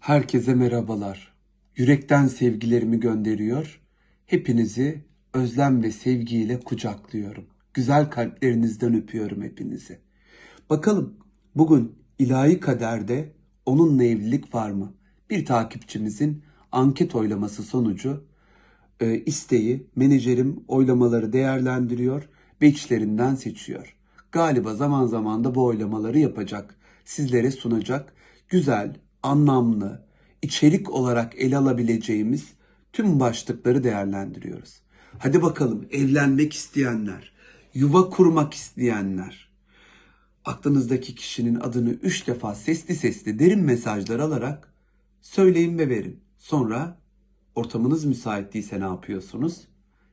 Herkese merhabalar. Yürekten sevgilerimi gönderiyor. Hepinizi özlem ve sevgiyle kucaklıyorum. Güzel kalplerinizden öpüyorum hepinizi. Bakalım bugün ilahi kaderde onunla evlilik var mı? Bir takipçimizin anket oylaması sonucu e, isteği menajerim oylamaları değerlendiriyor ve içlerinden seçiyor. Galiba zaman zaman da bu oylamaları yapacak, sizlere sunacak güzel, anlamlı, içerik olarak ele alabileceğimiz tüm başlıkları değerlendiriyoruz. Hadi bakalım evlenmek isteyenler, yuva kurmak isteyenler, aklınızdaki kişinin adını üç defa sesli sesli derin mesajlar alarak söyleyin ve verin. Sonra ortamınız müsait değilse ne yapıyorsunuz?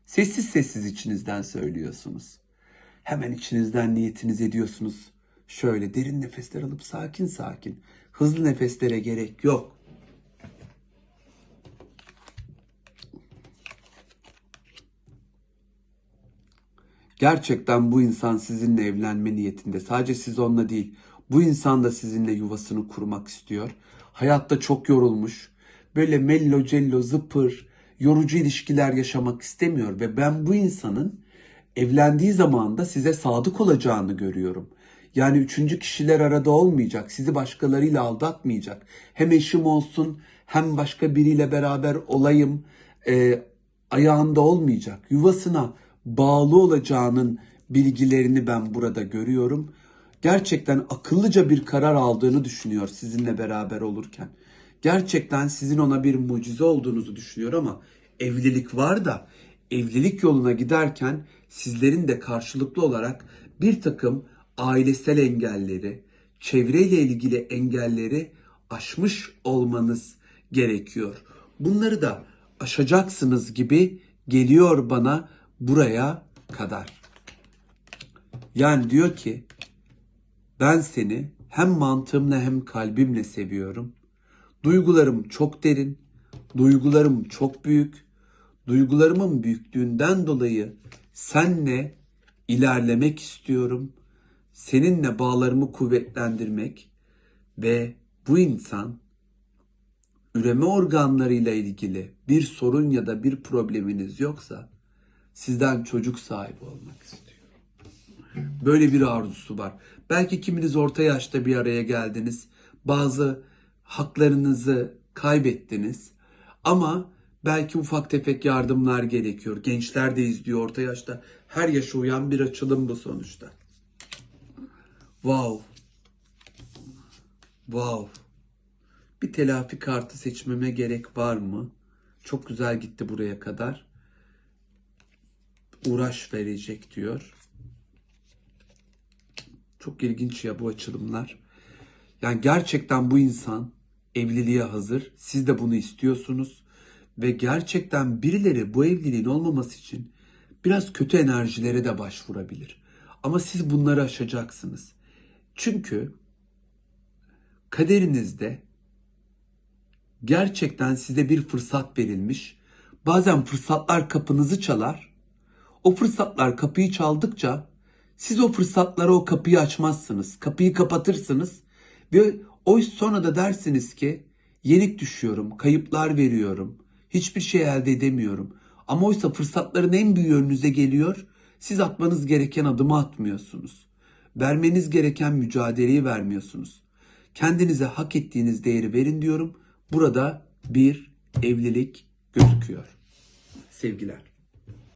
Sessiz sessiz içinizden söylüyorsunuz. Hemen içinizden niyetiniz ediyorsunuz. Şöyle derin nefesler alıp sakin sakin. Hızlı nefeslere gerek yok. Gerçekten bu insan sizinle evlenme niyetinde. Sadece siz onunla değil. Bu insan da sizinle yuvasını kurmak istiyor. Hayatta çok yorulmuş. Böyle mello cello zıpır, yorucu ilişkiler yaşamak istemiyor. Ve ben bu insanın evlendiği zaman da size sadık olacağını görüyorum. Yani üçüncü kişiler arada olmayacak. Sizi başkalarıyla aldatmayacak. Hem eşim olsun hem başka biriyle beraber olayım e, ayağında olmayacak. Yuvasına bağlı olacağının bilgilerini ben burada görüyorum. Gerçekten akıllıca bir karar aldığını düşünüyor sizinle beraber olurken. Gerçekten sizin ona bir mucize olduğunuzu düşünüyor ama evlilik var da evlilik yoluna giderken sizlerin de karşılıklı olarak bir takım ailesel engelleri, çevreyle ilgili engelleri aşmış olmanız gerekiyor. Bunları da aşacaksınız gibi geliyor bana buraya kadar. Yani diyor ki ben seni hem mantığımla hem kalbimle seviyorum. Duygularım çok derin, duygularım çok büyük. Duygularımın büyüklüğünden dolayı senle ilerlemek istiyorum. Seninle bağlarımı kuvvetlendirmek ve bu insan üreme organlarıyla ilgili bir sorun ya da bir probleminiz yoksa sizden çocuk sahibi olmak istiyor. Böyle bir arzusu var. Belki kiminiz orta yaşta bir araya geldiniz. Bazı haklarınızı kaybettiniz. Ama belki ufak tefek yardımlar gerekiyor. Gençler de izliyor orta yaşta. Her yaşa uyan bir açılım bu sonuçta. Wow. Wow. Bir telafi kartı seçmeme gerek var mı? Çok güzel gitti buraya kadar. Uğraş verecek diyor. Çok ilginç ya bu açılımlar. Yani gerçekten bu insan evliliğe hazır. Siz de bunu istiyorsunuz. Ve gerçekten birileri bu evliliğin olmaması için biraz kötü enerjilere de başvurabilir. Ama siz bunları aşacaksınız. Çünkü kaderinizde gerçekten size bir fırsat verilmiş. Bazen fırsatlar kapınızı çalar. O fırsatlar kapıyı çaldıkça siz o fırsatlara o kapıyı açmazsınız. Kapıyı kapatırsınız ve o sonra da dersiniz ki yenik düşüyorum, kayıplar veriyorum, hiçbir şey elde edemiyorum. Ama oysa fırsatların en büyüğü önünüze geliyor. Siz atmanız gereken adımı atmıyorsunuz. Vermeniz gereken mücadeleyi vermiyorsunuz. Kendinize hak ettiğiniz değeri verin diyorum. Burada bir evlilik gözüküyor. Sevgiler.